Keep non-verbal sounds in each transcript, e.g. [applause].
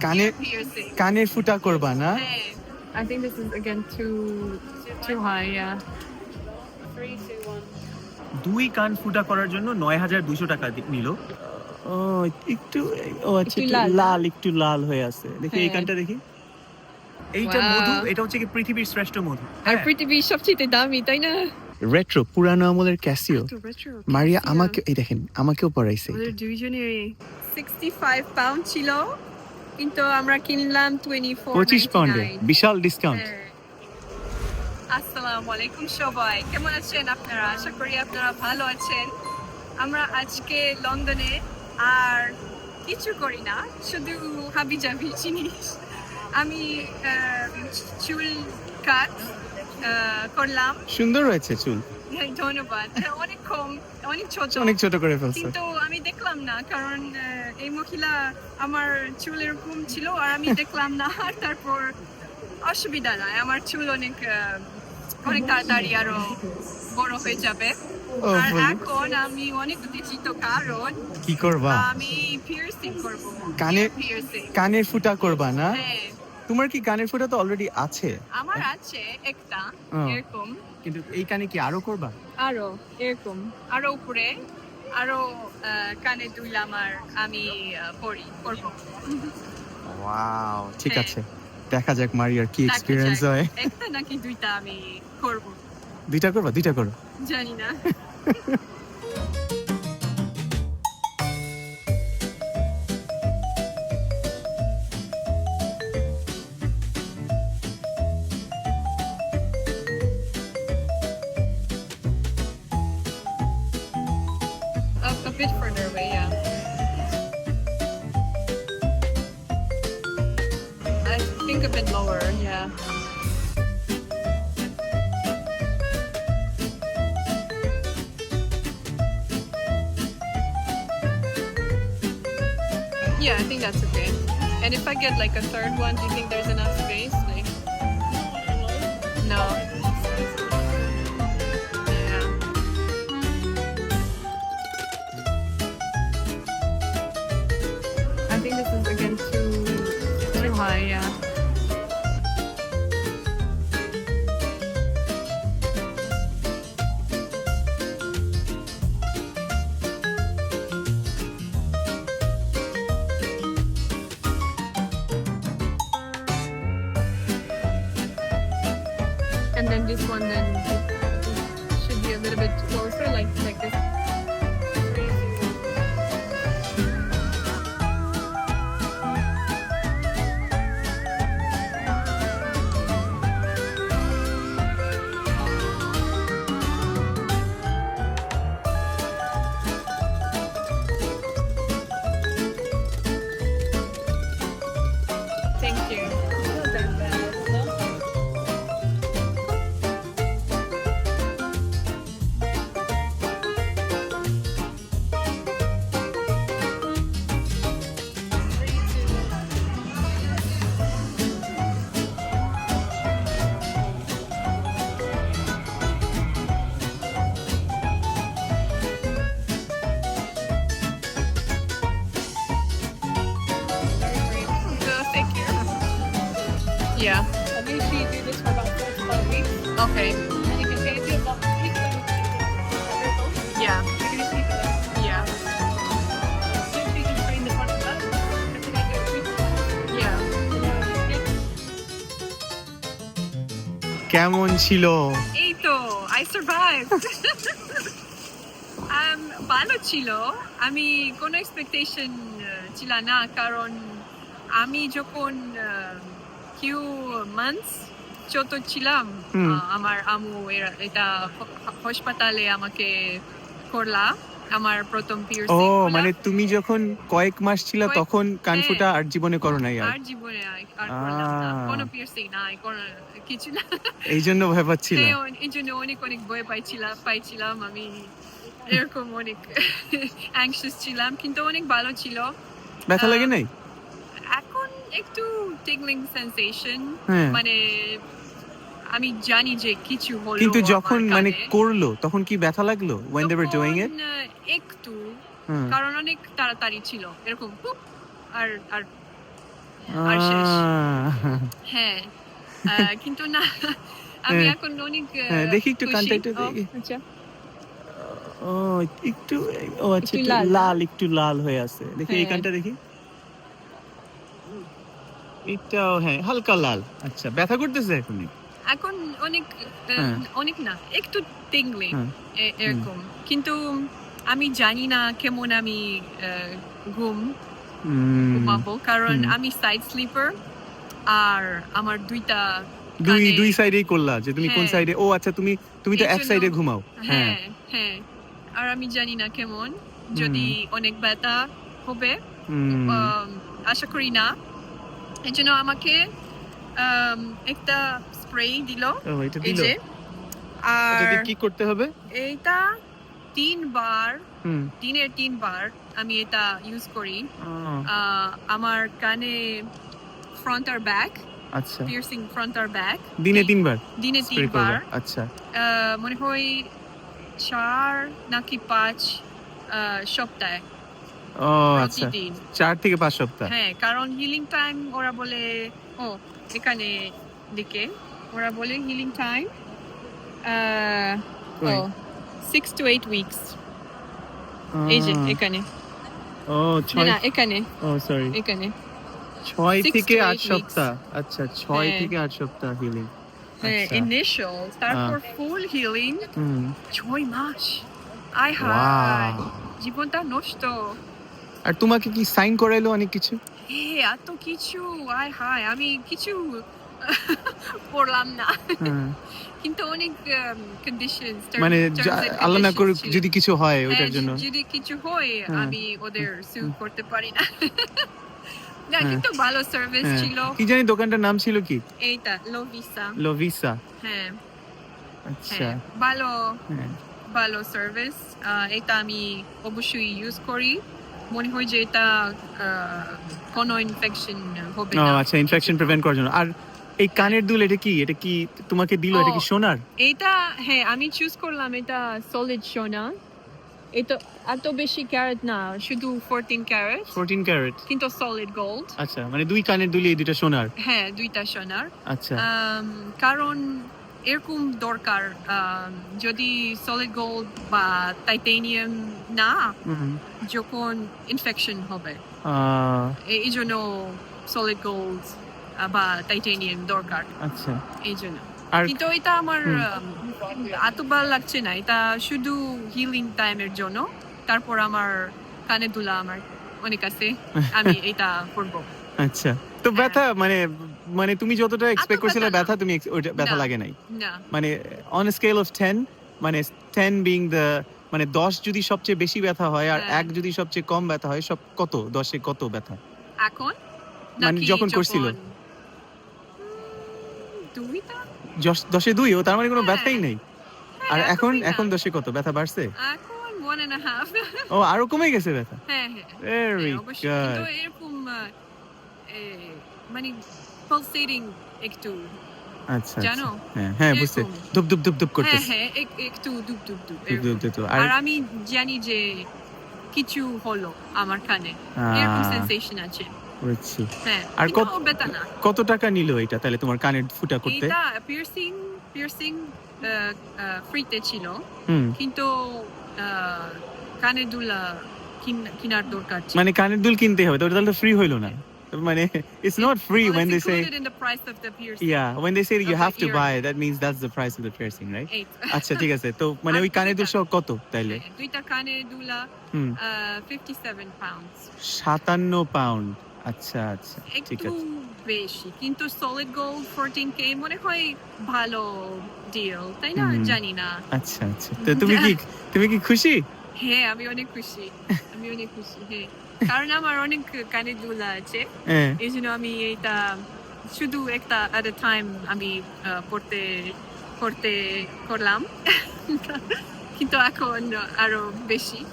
কানে- কানের ফুটা করবা না? I think this is again too too high yeah. Three two one. দুই কান ফুটা করার জন্য নয় হাজার দুশো টাকা নিল। ও একটু ও আচ্ছা লাল। একটু লাল হয়ে আছে। দেখি এই হ্যাঁ। কানটা দেখি। এইটা মধু এটা হচ্ছে কি পৃথিবীর শ্রেষ্ঠ মধু। আর হ্যাঁ। পৃথিবীর সবচেয়ে দামি তাই না? রেট্রো পুরানো আমলের ক্যাসিও মারিয়া আমাকে এই দেখেন আমাকেও। আমাদের দুইজনেরই 65 পাউন্ড ছিল। কিন্তু আমরা কিনলাম 24 পঁচিশ পাউন্ডে বিশাল ডিসকাউন্ট হ্যাঁ। আসসালামু আলাইকুম সবাই। কেমন আছেন আপনারা? আশা করি আপনারা ভালো আছেন। আমরা আজকে লন্ডনে আর কিছু করি না শুধু হাবি জাবি জিনিস। আমি চুল কাট করলাম। সুন্দর হয়েছে চুল। হ্যাঁ, ধন্যবাদ। হ্যাঁ, অনেক কম অনেক ছোট। অনেক ছোট করে ফেলছে। কিন্তু দেখলাম না কারণ এই মহিলা আমার চুল এরকম ছিল আর আমি [laughs] দেখলাম না আর তারপর অসুবিধা নাই। আমার চুল অনেক অনেক তাড়াতাড়ি আরও বড় হয়ে যাবে। আর এখন আমি অনেক কারণ কি করবা? আমি পিয়ার্সিং করব। কানে- কানের ফুটা করবা না? হ্যাঁ। তোমার কি কানের ফুটা তো অলরেডি আছে? আমার আছে একটা এরকম। কিন্তু এই কানে কি আরও করবা? আরও এরকম। আরও উপরে। আরও কানে দুইলাম আমার আমি আহ, করব ওয়াও ঠিক হ্যাঁ। আছে। দেখা যাক মারিয়ার কি এক্সপেরিয়েন্স এক্সপিরিয়েন্স হয়। একটা নাকি দুইটা আমি করব। দুইটা করবা? দুইটা করো। জানি না। [laughs] bit further away, yeah. I think a bit lower, yeah. Yeah, I think that's okay. And if I get like a third one, do you think there's enough space? Is again. Yeah. And then this one then Yeah. I usually do this for about four to five weeks. Okay. And you can pay it about three weeks. Yeah. You can just leave it there. Yeah. Usually you can train the front of that. And then I do it weekly. Yeah. কেমন ছিল এই তো I survive um, ভালো ছিল আমি কোনো expectation ছিল না কারণ আমি যখন কিউ মান্থস ছোট ছিলাম আমার আমু এটা হাসপাতালে আমাকে করলা আমার প্রথম ও পিয়ার্সিং মানে তুমি যখন কয়েক মাস ছিল তখন কান হ্যাঁ। আর জীবনে করো নাই আর? জীবনে আর করলাম না। কোনো পিয়ার্সিং নাই কোনো কিছু না। এই জন্য ভয় পাচ্ছিল? হ্যাঁ, এই জন্য অনেক অনেক ভয় পাইছিলাম পাইছিলাম আমি। এরকম অনেক [laughs] অ্যাংশিয়াস ছিলাম কিন্তু অনেক ভালো ছিল। ব্যথা লাগে নাই? একটু টিগলিং সেন্সেশন হ্যাঁ মানে আমি জানি যে কিছু হলো কিন্তু যখন মানে করল তখন কি ব্যথা লাগল when they were doing it একটু কারণ অনেক তাড়াতাড়ি ছিল এরকম পুপ, আর আর আর শেষ হ্যাঁ কিন্তু না [laughs] আমি হ্যাঁ। এখন অনেক হ্যাঁ, দেখি একটু খুশি। কানটা একটু ও, দেখি। আচ্ছা। ও একটু ও আচ্ছা লাল, একটু লাল হয়ে আছে দেখি এই। কানটা দেখি এটাও হ্যাঁ হালকা লাল। আচ্ছা ব্যথা করতেছে এখনই? এখন অনেক হ্যাঁ। অনেক না একটু টিংলি হ্যাঁ। এরকম। কিন্তু আমি জানি না কেমন আমি ঘুম ঘুমাবো কারণ আমি সাইড স্লিপার আর আমার দুইটা দুই দুই সাইডেই করলা যে তুমি কোন হ্যাঁ। সাইডে ও আচ্ছা তুমি তুমি তো এক সাইডে ঘুমাও। হ্যাঁ। হ্যাঁ হ্যাঁ। আর আমি জানি না কেমন যদি অনেক ব্যথা হবে আশা করি না। এই জন্য আমাকে আম, একটা স্প্রে দিল। এই যে। আর কি করতে হবে? এইটা তিনবার দিনের তিনবার আমি এটা ইউজ করি। আমার কানে ফ্রন্ট আর ব্যাক আচ্ছা। পিয়ার্সিং ফ্রন্ট আর ব্যাক দিনে তিনবার? দিনে তিনবার। আচ্ছা। মনে হয় চার নাকি পাঁচ সপ্তাহে। ও আচ্ছা। প্রতিদিন। চার থেকে পাঁচ সপ্তাহ। হ্যাঁ কারণ হিলিং টাইম ওরা বলে ও এখানে দিকে। ওরা বলে হিলিং টাইম ও সিক্স টু এইট উইকস এই যে এখানে। ও ছয় না এখানে। ও সরি এখানে। ছয় থেকে আট সপ্তাহ। আচ্ছা ছয় হ্যাঁ। থেকে আট সপ্তাহ হিলিং হ্যাঁ আচ্ছা। ইনিশিয়াল তারপর ফুল হিলিং ছয় মাস। আয় হায়। জীবনটা নষ্ট। আর তোমাকে কি সাইন করাইলো অনেক কিছু? এ এত কিছু আয় হায় আমি কিছু [laughs] পড়লাম না। হ্যাঁ। কিন্তু অনেক কন্ডিশন মানে আল্লাহ না করুক যদি কিছু হয় ওইটার জন্য। যদি কিছু হয় হ্যাঁ। আমি ওদের সু করতে পারি না। [laughs] না হ্যাঁ। কিন্তু ভালো সার্ভিস হ্যাঁ। ছিল। কি জানি দোকানটার নাম ছিল কি? এইটা লোভিসা লোভিসা হ্যাঁ। আচ্ছা। হ্যাঁ ভালো হ্যাঁ। ভালো সার্ভিস এটা আমি অবশ্যই ইউজ করি। মনে হয় যে এটা কোনো ইনফেকশন হবে না। আচ্ছা ইনফেকশন প্রিভেন্ট করার জন্য। আর এই কানের দুল এটা কি? এটা কি তোমাকে দিল? এটা কি সোনার? এটা হ্যাঁ আমি চুজ করলাম এটা সলিড সোনা। এটা এত বেশি ক্যারেট না শুধু ফোরটিন ক্যারেট 14 ক্যারেট কিন্তু সলিড গোল্ড আচ্ছা মানে দুই কানের দুলি এই দুইটা সোনার? হ্যাঁ দুইটা সোনার। আচ্ছা। কারণ এরকম দরকার যদি সলিড গোল্ড বা টাইটেনিয়াম না যখন ইনফেকশন হবে। এই জন্য সলিড গোল্ড বা টাইটেনিয়াম দরকার। আচ্ছা। এই জন্য। কিন্তু এটা আমার ভালো লাগছে না। এটা শুধু হিলিং টাইমের জন্য। তারপর আমার কানে দুলা আমার অনেক আছে। আমি [laughs] এটা করব। আচ্ছা। তো ব্যথা মানে মানে তুমি যতটা এক্সপেক্ট করছিলে ব্যথা তুমি ব্যথা লাগে নাই। না। মানে অন স্কেল অফ 10 মানে 10 বিং দ্য মানে 10 যদি সবচেয়ে বেশি ব্যথা হয় আর হ্যাঁ। এক যদি সবচেয়ে কম ব্যথা হয় সব কত? 10 এ কত ব্যথা? এখন? মানে যখন করছিল? উম, দুইটা 10 এ দুই? ও তার মানে কোনো হ্যাঁ। ব্যথাই নেই? আর হ্যাঁ, এখন এখন 10 এ কত? ব্যথা বাড়ছে? এখন ও আরও কমে গেছে ব্যথা? হ্যাঁ হ্যাঁ। হ্যাঁ, এরকম মানে পালসেটিং একটু। আচ্ছা জানো? আচ্ছা। হ্যাঁ হ্যাঁ বুঝতে ধুপ ধুপ ধুপ ধুপ হ্যাঁ করতেছে। হ্যাঁ এক- একটু ধুপ ধুপ ধুপ। আর আমি জানি যে কিছু হলো আমার কানে। এরকম সেন্সেশন আছে। বুঝছি। হ্যাঁ আর কত- কত টাকা নিল এটা তাহলে তোমার কানের ফুটা করতে? এটা পিয়ার্সিং পিয়ার্সিং ফ্রিতে ছিল। কিন্তু আহ, কানে দুলা কিনার দরকার মানে কানের দুল কিনতে হবে তো তাহলে ফ্রি হইল না। মানে it's not free Well, when it's they say in the price of the piercing. yeah when they say you have to ear. buy that means that's the price of the piercing right Eight. আচ্ছা ঠিক আছে তো মানে ওই দুইটা। সহ কত তাইলে হ্যাঁ, দুইটা কানে দুলা হুম uh, 57 pounds সাতান্ন পাউন্ড আচ্ছা আচ্ছা ঠিক আছে বেশি কিন্তু সলিড গোল্ড 14k মনে হয় ভালো ডিল তাই না। জানি না আচ্ছা আচ্ছা তো তুমি কি তুমি কি খুশি হ্যাঁ আমি অনেক খুশি আমি অনেক খুশি হ্যাঁ। কারণ আমার অনেক কানে দুলা আছে এই জন্য আমি এটা শুধু একটা at a টাইম আমি পড়তে করলাম। কিন্তু এখন আরও বেশি।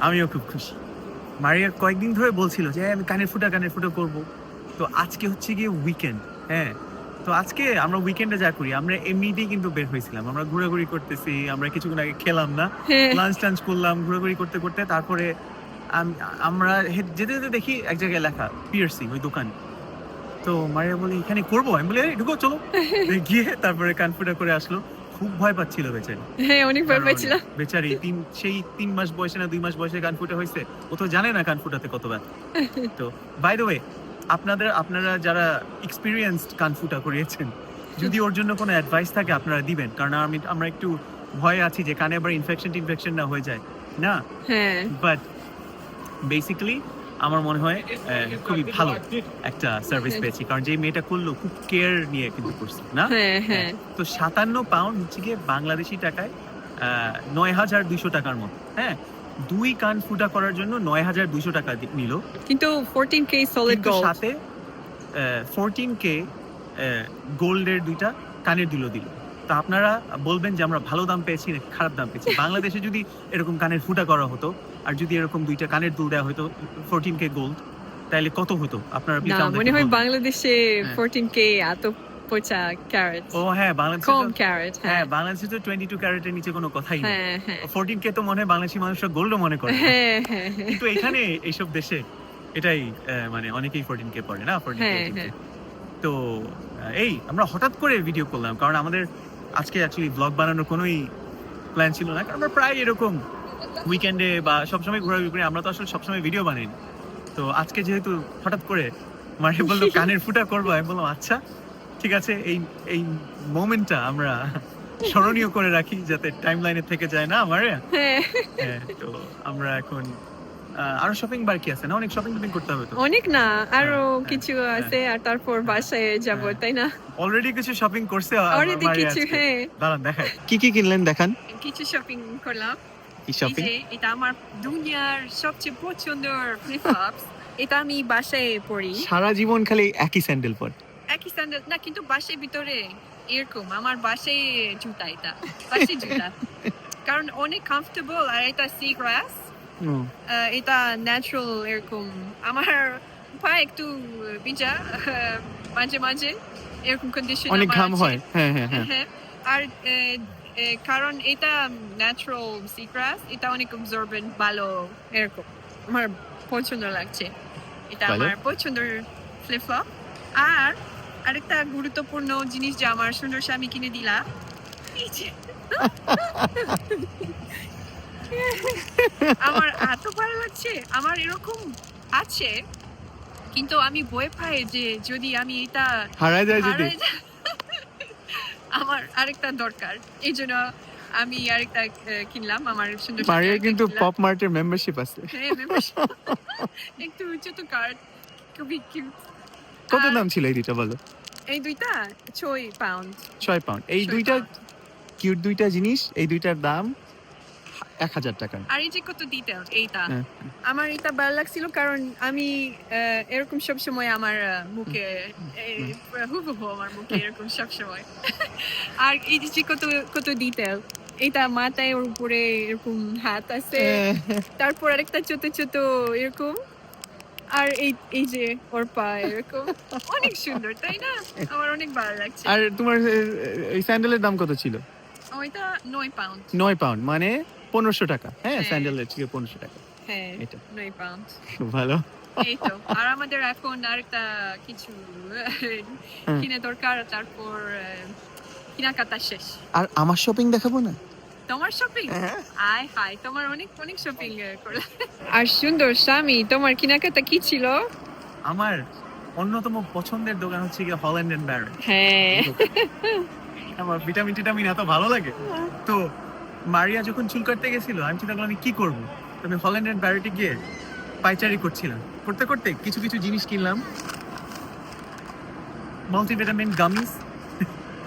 আমিও খুব খুশি। মারিয়া কয়েকদিন ধরে বলছিল যে আমি কানের ফুটা কানের ফুটা করব। তো আজকে হচ্ছে গিয়ে উইকেন্ড হ্যাঁ? তো আজকে আমরা উইকেন্ডে যা করি আমরা এমনিতেই কিন্তু বের হয়েছিলাম। আমরা ঘোরাঘুরি করতেছি আমরা কিছুক্ষণ আগে খেলাম না। লাঞ্চ টাঞ্চ করলাম ঘোরাঘুরি করতে করতে তারপরে আমরা যেতে যেতে দেখি এক জায়গায় লেখা পিয়ার্সিং ওই দোকান। তো মারিয়া বলে এখানে করব? আমি বলি "এই, ঢুকো চলো। গিয়ে তারপরে কানফুটা করে আসলো। খুব ভয় পাচ্ছিল বেচারি। হ্যাঁ অনেক ভয় কারণ পাচ্ছিলাম বেচারি তিন সেই তিন মাস বয়সে না দুই মাস বয়সে গান ফুটে হয়েছে। ও তো জানে না গান ফুটাতে কত ব্যথা [laughs] তো বাই দ্য ওয়ে আপনাদের আপনারা যারা এক্সপিরিয়েন্সড গান ফুটা করিয়েছেন যদি ওর জন্য কোনো অ্যাডভাইস থাকে আপনারা দিবেন। কারণ আমি আমরা একটু ভয়ে আছি যে কানে আবার ইনফেকশন টিনফেকশন না হয়ে যায় না? হ্যাঁ। বাট বেসিক্যালি আমার মনে হয় খুবই ভালো একটা সার্ভিস পেয়েছি। কারণ যে মেয়েটা করল খুব কেয়ার নিয়ে কিন্তু করছে না? হ্যাঁ হ্যাঁ। তো সাতান্ন পাউন্ড হচ্ছে গিয়ে বাংলাদেশি টাকায় নয় হাজার দুইশো টাকার মতো হ্যাঁ? দুই কান ফুটা করার জন্য নয় হাজার দুইশো টাকা নিল। কিন্তু 14k সলিড গোল্ড সাথে ফোরটিন কে গোল্ডের দুইটা কানের দুলো দিল। তা আপনারা বলবেন যে আমরা ভালো দাম পেয়েছি না খারাপ দাম পেয়েছি? [laughs] বাংলাদেশে যদি এরকম কানের ফুটা করা হতো আর যদি এরকম দুইটা কানের দুল দেওয়া হতো ফোরটিন কে গোল্ড তাহলে কত হতো? আপনারা মনে হয় বাংলাদেশে হ্যাঁ। 14k এত পচা ক্যারেট ও হ্যাঁ বাংলাদেশে কম ক্যারেট হ্যাঁ। হ্যাঁ বাংলাদেশে তো টোয়েন্টি টু ক্যারেটের নিচে কোনো কথাই নেই। হ্যাঁ হ্যাঁ। কে তো মনে হয় বাংলাদেশি মানুষরা গোল্ডও মনে করে হ্যাঁ হ্যাঁ হ্যাঁ। কিন্তু এখানে এইসব দেশে এটাই মানে অনেকেই ফোরটিন কে পড়ে না? হ্যাঁ, হ্যাঁ। তো এই আমরা হঠাৎ করে ভিডিও করলাম কারণ আমাদের আজকে অ্যাকচুয়ালি ব্লগ বানানোর কোনোই প্ল্যান ছিল না কারণ আমরা প্রায় এরকম উইকেন্ডে বা সবসময় ঘোরাঘুরি করে আমরা তো আসলে সবসময় ভিডিও বানাই তো আজকে যেহেতু হঠাৎ করে মারে বলল কানের ফুটা করব আমি বললাম আচ্ছা ঠিক আছে এই এই মোমেন্টটা আমরা স্মরণীয় করে রাখি যাতে টাইম লাইনে থেকে যায় না আমার। হ্যাঁ। হ্যাঁ, তো আমরা এখন আরও শপিং বাকি আছে না? অনেক শপিং টপিং করতে হবে তো? অনেক না আরও হ্যাঁ, কিছু হ্যাঁ। আছে আর তারপর বাসায় যাব হ্যাঁ। তাই না? অলরেডি কিছু শপিং করছে অলরেডি কিছু হ্যাঁ। দাঁড়ান দেখাই। কি কি কিনলেন? দেখান। কিছু শপিং করলাম। কি শপিং এটা আমার দুনিয়ার সবচেয়ে পছন্দের ফ্লিপ-ফ্লপস এটা আমি বাসায় পরি। সারা জীবন খালি একই স্যান্ডেল পর। একই স্যান্ডেল। না কিন্তু বাসায় ভিতরে এরকম আমার বাসায় জুতা এটা বাসায় জুতা। [laughs] কারণ অনেক কমফোর্টেবল আর এটা সি গ্রাস এটা ন্যাচারাল এরকম। আমার পা একটু ভিজা মাঝে মাঝে এরকম কন্ডিশন অনেক ঘাম হয়। হ্যাঁ হ্যাঁ হ্যাঁ। হ্যাঁ আর কারণ এটা ন্যাচারাল সি গ্রাস এটা অনেক অবজর্বেন্ট ভালো এরকম। আমার পছন্দ লাগছে। এটা আমার পছন্দের ফ্লিপ ফ্লপ আর আরেকটা গুরুত্বপূর্ণ জিনিস যে আমার সুন্দর স্বামী কিনে দিলা। আমার এত ভালো লাগছে আমার এরকম আছে কিন্তু আমি ভয় পাই যে যদি আমি এটা হারায় যায় যদি। আমার আরেকটা দরকার এই জন্য আমি আরেকটা কিনলাম আমার সুন্দর মারিয়া কিন্তু পপ মার্টের মেম্বারশিপ আছে। হ্যাঁ। একটু ছোট কার্ড খুবই কিউট কত দাম ছিল এই বলো? এই দুইটা? ছয় পাউন্ড ছয় পাউন্ড এই দুইটা কিউট দুইটা জিনিস এই দুইটার দাম এক হাজার টাকা। আর এই যে কত এইটা? হ্যাঁ। আমার এটা ভালো লাগছিল কারণ আমি এরকম সব সময় আমার মুখে হুবহু আমার মুখে এরকম সব সময়। আর এই যে কত কত ডিটেল এটা মাথায় ওর উপরে এরকম হাত আছে। তারপর আরেকটা ছোট ছোট এরকম। আর এই এই যে ওর পা এরকম অনেক সুন্দর তাই না? আমার অনেক ভালো লাগছে। আর তোমার এই স্যান্ডেলের দাম কত ছিল? ওইটা নয় পাউন্ড নয় পাউন্ড মানে পনেরোশো টাকা। হ্যাঁ হ্যাঁ। স্যান্ডেলের থেকে পনেরোশো টাকা। হ্যাঁ এটা। নয় পাউন্ড খুব ভালো। এই তো। আর আমাদের এখন আরেকটা কিছু কিনে দরকার তারপর কেনাকাটা শেষ। আর আমার শপিং দেখাবো না? তোমার শপিং আয় হায় তোমার অনেক অনেক শপিং করলাম আর সুন্দর স্বামী তোমার কেনাকাটা কি ছিল? আমার অন্যতম পছন্দের দোকান হচ্ছে গিয়ে হল্যান্ড এন্ড ব্যারন হ্যাঁ। আমার ভিটামিন টিটামিন এত ভালো লাগে। তো মারিয়া যখন চুল কাটতে গেছিল আমি চিন্তা করলাম আমি কি করব? আমি হল্যান্ড এন্ড ব্যারোটি গিয়ে পাইচারি করছিলাম। করতে করতে কিছু কিছু জিনিস কিনলাম। মাল্টিভিটামিন গামিস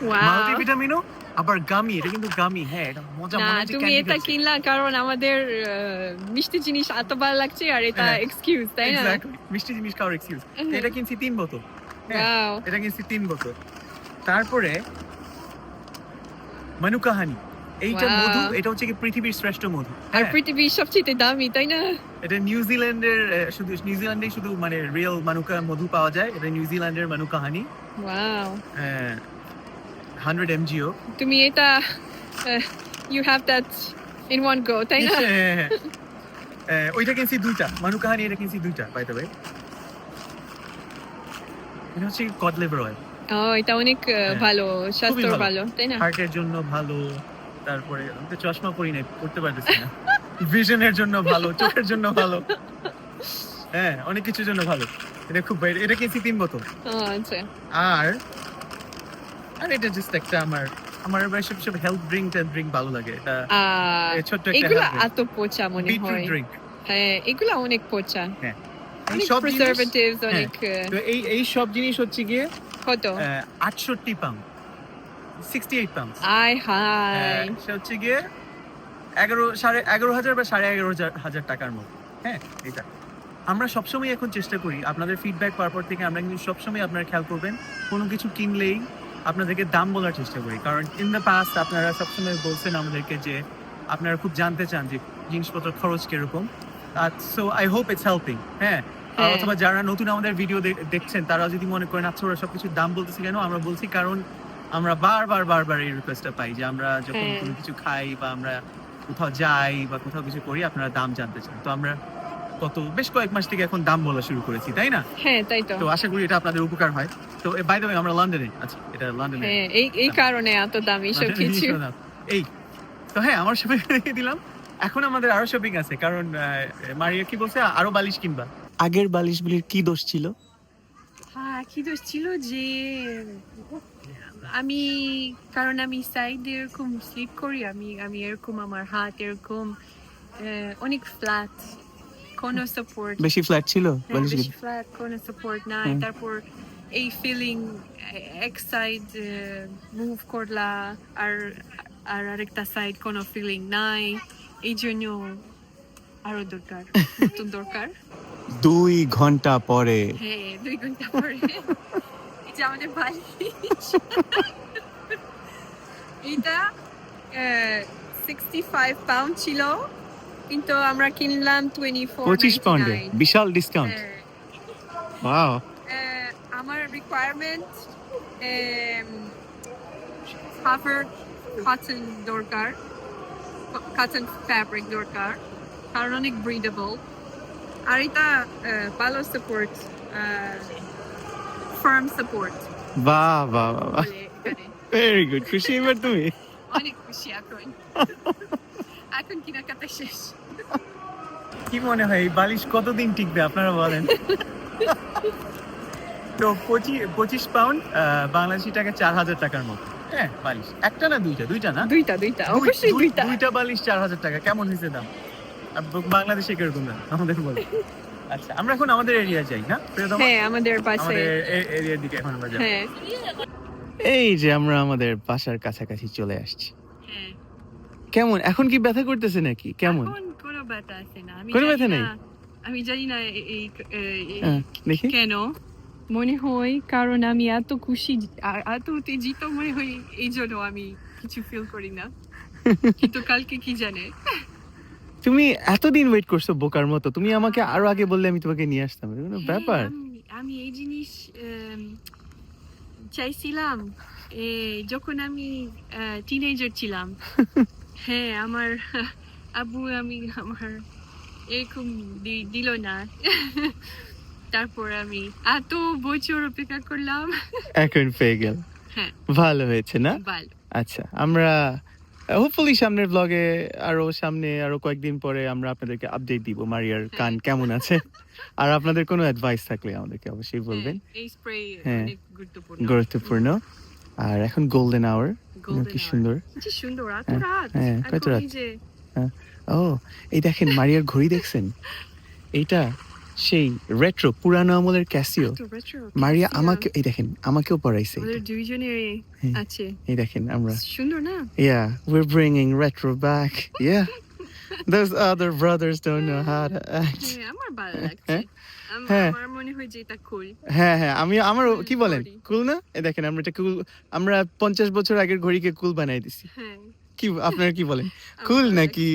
ওয়াও মাল্টিভিটামিনও আবার গামি এটা কিন্তু গামি। হ্যাঁ এটা মজা না তুমি এটা কিনলা কারণ আমাদের মিষ্টি জিনিস এত ভালো লাগছে আর এটা হ্যাঁ। এক্সকিউজ তাই না? এক্স্যাক্টলি মিষ্টি জিনিস কার এক্সকিউজ হ্যাঁ। এটা কিনছি তিন বোতল। হ্যাঁ, এটা কিনছি তিন বছর তারপরে মানু কাহানি। এইটা মধু এটা হচ্ছে কি পৃথিবীর শ্রেষ্ঠ মধু। আর পৃথিবীর সবচেয়ে দামি তাই না? এটা নিউজিল্যান্ডের শুধু নিউজিল্যান্ডে শুধু মানে রিয়েল মানুকা মধু পাওয়া যায়। এটা নিউজিল্যান্ডের মানুকাহানি ওয়াও হ্যাঁ। 100 mgo তুমি এটা you have that in one go তাই না? ওইটা কিনছি দুইটা। মানু কাহানি এটা কিনছি দুইটা বাই দ্য ওয়ে এটা হচ্ছে কড লিভার অয়েল ও এটা অনেক হ্যাঁ, ভালো স্বাস্থ্য ভালো। তাই না? হার্টের জন্য ভালো তারপরে আমি তো চশমা পরি নাই পড়তে পারতেছি না। ভিশনের জন্য ভালো চোখের জন্য ভালো। হ্যাঁ অনেক কিছুর জন্য ভালো। এটা খুব এটা কিনছি তিন বোতল। আচ্ছা। আর আর এটা জাস্ট একটা আমার আমার সব সব হেলথ ড্রিঙ্ক ড্রিঙ্ক ভালো লাগে। এটা একটা এগুলা health drink। এত পচা মনে হয়। ড্রিঙ্ক হ্যাঁ এগুলা অনেক পচা। এই সব প্রিজারভেটিভস অনেক এই এই সব জিনিস হচ্ছে গিয়ে কত? আটষট্টি পাউন্ড সিক্সটি এইট পাউন্ড আয় হাই হচ্ছে গিয়ে এগারো সাড়ে এগারো হাজার বা সাড়ে এগারো হাজার টাকার মতো। হ্যাঁ এটা আমরা সবসময় এখন চেষ্টা করি আপনাদের ফিডব্যাক পাওয়ার পর থেকে আমরা কিন্তু সবসময় আপনারা খেয়াল করবেন কোনো কিছু কিনলেই আপনাদেরকে দাম বলার চেষ্টা করি। কারণ ইন দ্য পাস্ট আপনারা সবসময় বলছেন আমাদেরকে যে আপনারা খুব জানতে চান যে জিনিসপত্র খরচ কীরকম। So I hope it's helping হ্যাঁ। অথবা যারা নতুন আমাদের ভিডিও দেখছেন তারা যদি মনে করেন আচ্ছা ওরা সবকিছুর দাম বলতেছে কেন? আমরা বলছি কারণ আমরা বারবার বারবার এই রিকোয়েস্টটা পাই যে আমরা যখন হ্যাঁ। কোনো কিছু খাই বা আমরা কোথাও যাই বা কোথাও কিছু করি আপনারা দাম জানতে চান। তো আমরা গত বেশ কয়েক মাস থেকে এখন দাম বলা শুরু করেছি তাই না? হ্যাঁ তাই তো। তো আশা করি এটা আপনাদের উপকার হয়। তো বাই দ্য আমরা লন্ডনে আছি। এটা লন্ডনে হ্যাঁ এই এই কারণে এত দামি সব কিছু। এই তো হ্যাঁ আমার শপিং রেখে দিলাম। এখন আমাদের আরও শপিং আছে কারণ আহ, মারিয়া কি বলছে? আরও বালিশ কিনবা। আগের বালিশগুলির কি দোষ ছিল? হ্যাঁ কি দোষ ছিল যে আমি কারণ আমি সাইড এরকম স্লিপ করি আমি আমি এরকম আমার হাত এরকম আহ, অনেক ফ্ল্যাট কোনো সাপোর্ট বেশি ফ্ল্যাট ছিল বেশি ফ্ল্যাট কোনো সাপোর্ট নাই তারপর এই ফিলিং এক সাইড মুভ করলা আর আর আরেকটা সাইড কোনো ফিলিং নাই এই জন্য আরও দরকার নতুন দরকার দুই ঘণ্টা পরে। হ্যাঁ দুই ঘণ্টা পরে। যে আমাদের বালিশ। এটা সিক্সটি ফাইভ পাউন্ড ছিল কিন্তু আমরা কিনলাম টোয়েন্টি ফোর পঁচিশ পাউন্ডে বিশাল ডিসকাউন্ট হ্যাঁ। ওয়াও আমার রিকোয়ারমেন্ট হাফার কটন দরকার কটন ফ্যাব্রিক দরকার কারণ অনেক ব্রিডেবল আর এটা ভালো সাপোর্ট ফার্ম সাপোর্ট বাহ বাহ বাহ বাহ। ভেরি গুড খুশি এবার তুমি? অনেক খুশি এখন। [laughs] এখন কেনাকাটা শেষ। কি মনে হয় এই বালিশ কতদিন টিকবে আপনারা বলেন? তো পঁচিশ পঁচিশ পাউন্ড বাংলাদেশি টাকা চার হাজার টাকার মতো। হ্যাঁ বালিশ। একটা না দুইটা? দুইটা না? দুইটা দুইটা অবশ্যই দুইটা। দুইটা বালিশ চার হাজার টাকা। কেমন হয়েছে দাম? বাংলাদেশে কীরকম দাম? আমাদের বলে আচ্ছা আমরা এখন আমাদের এরিয়া যাই না? হ্যাঁ আমাদের পাশে। আমাদের এরিয়ার দিকে এখন আমরা যাই। হ্যাঁ। এই যে আমরা আমাদের বাসার কাছাকাছি চলে আসছি। হ্যাঁ। কেমন? এখন কি ব্যথা করতেছে নাকি? কেমন? কোনো ব্যথা আছে না। আমি কোনো জানি ব্যথা নেই? না- আমি জানি না এই হ্যাঁ, দেখি। কেন? মনে হয় কারণ আমি এত খুশি আর এত উত্তেজিত মনে হয় এই জন্য আমি কিছু ফিল করি না। [laughs] কিন্তু কালকে কি জানে? তুমি এতদিন ওয়েট করছ বোকার মতো। তুমি আমাকে আরও আগে বললে আমি তোমাকে নিয়ে আসতাম। কোনো ব্যাপার। হ্যাঁ, আমি- আমি এই জিনিস চাইছিলাম। এ, যখন আমি টিনেজার ছিলাম। [laughs] হ্যাঁ আমার [laughs] আব্বু আমি আমার এরকম দিল না। [laughs] তারপর আমি এত বছর অপেক্ষা করলাম। [laughs] এখন পেয়ে গেল। হ্যাঁ। ভালো হয়েছে না? আচ্ছা আমরা হোপফুলি সামনের ব্লগে আরও সামনে আরও কয়েকদিন পরে আমরা আপনাদেরকে আপডেট দিব। মারিয়ার কান কেমন আছে? আর আপনাদের কোনো অ্যাডভাইস থাকলে আমাদেরকে অবশ্যই বলবেন। হ্যাঁ, হ্যাঁ। গুরুত্বপূর্ণ। আর এখন গোল্ডেন আওয়ার কি সুন্দর। কি সুন্দর এত হ্যাঁ, রাত? হ্যাঁ, রাত? ও এই দেখেন মারিয়ার ঘড়ি দেখছেন? এইটা সেই রেট্রো পুরানো আমলের ক্যাসিও মারিয়া। আমাকে এই দেখেন আমাকেও পড়াইছে হ্যাঁ। আছে। এই দেখেন আমরা। সুন্দর না? Yeah we are bringing retro back Yeah. [laughs] Those other brothers don't know how to act. হ্যাঁ, আমার ভালো লাগছে হ্যাঁ? আম- হ্যাঁ। আমার মনে হয় যে এটা কুল হ্যাঁ হ্যাঁ আমি আমার কি বলেন। কুল না? এ দেখেন আমরা এটা কুল আমরা পঞ্চাশ বছর আগের ঘড়িকে কুল বানাই দিছি। হ্যাঁ। কি আপনারা কি বলেন? [laughs] কুল নাকি?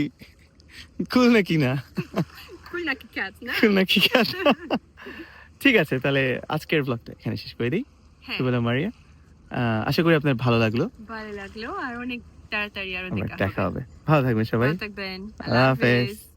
কুল নাকি না? কুল নাকি ক্যাট না? কুল নাকি cat? [laughs] ঠিক আছে তাহলে আজকের ব্লগটা এখানে শেষ করে দিই। হ্যাঁ। কি বলে মারিয়া আশা করি আপনার ভালো লাগল। ভালো লাগল আর অনেক তাড়াতাড়ি আরও দেখা হবে। ভালো থাকবেন সবাই। থাকবেন। আল্লাহ। হাফেজ।